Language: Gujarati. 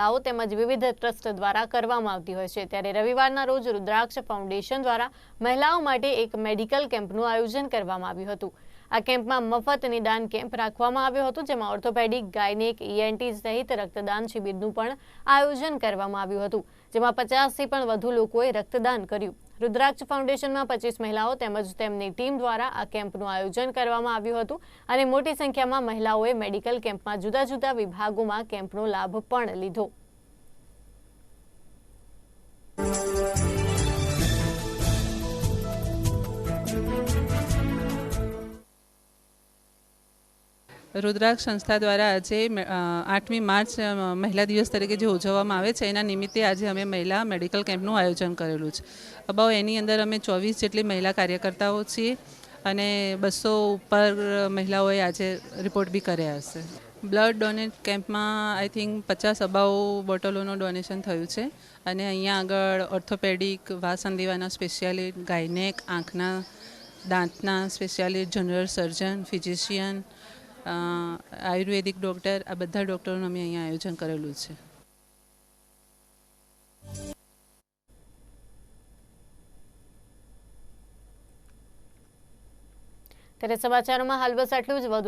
આવો તેમજ વિવિધ ટ્રસ્ટ દ્વારા કરવામાં આવતી હોય છે. ત્યારે રવિવારના રોજ રુદ્રાક્ષ ફાઉન્ડેશન દ્વારા મહિલાઓ માટે એક મેડિકલ કેમ્પનું આયોજન કરવામાં આવ્યું હતું. આ કેમ્પમાં મફત નિદાન કેમ્પ રાખવામાં આવ્યો હતો, જેમાં ઓર્થોપેડિક, ગાયનેક ઈએનટી સહિત રક્તદાન શિબિરનું પણ આયોજન કરવામાં આવ્યું હતું, જેમાં પચાસથી પણ વધુ લોકોએ રક્તદાન કર્યું. રુદ્રાક્ષ ફાઉન્ડેશનમાં પચીસ મહિલાઓ તેમજ તેમની ટીમ દ્વારા આ કેમ્પનું આયોજન કરવામાં આવ્યું હતું અને મોટી સંખ્યામાં મહિલાઓએ મેડિકલ કેમ્પમાં જુદા જુદા વિભાગોમાં કેમ્પનો લાભ પણ લીધો. રુદ્રાક્ષ સંસ્થા દ્વારા આજે આઠમી માર્ચ મહિલા દિવસ તરીકે જે ઉજવવામાં આવે છે, એના નિમિત્તે આજે અમે મહિલા મેડિકલ કેમ્પનું આયોજન કરેલું છે. અગાઉ એની અંદર અમે ચોવીસ જેટલી મહિલા કાર્યકર્તાઓ છીએ અને બસો ઉપર મહિલાઓએ આજે રિપોર્ટ બી કર્યા હશે. બ્લડ ડોનેટ કેમ્પમાં આઈ થિંક પચાસ અબાઉ બોટલોનું ડોનેશન થયું છે અને અહીંયા આગળ ઓર્થોપેડિક વાસંદીવાના સ્પેશિયાલિસ્ટ, ગાયનેક, આંખના, દાંતના specialist, general surgeon, physician ayurvedic doctor, આ બધા ડૉક્ટરોનું અમે અહીંયા આયોજન કરેલું છે. ત્યારે સમાચારોમાં હાલ બસ આટલું જ. વધુ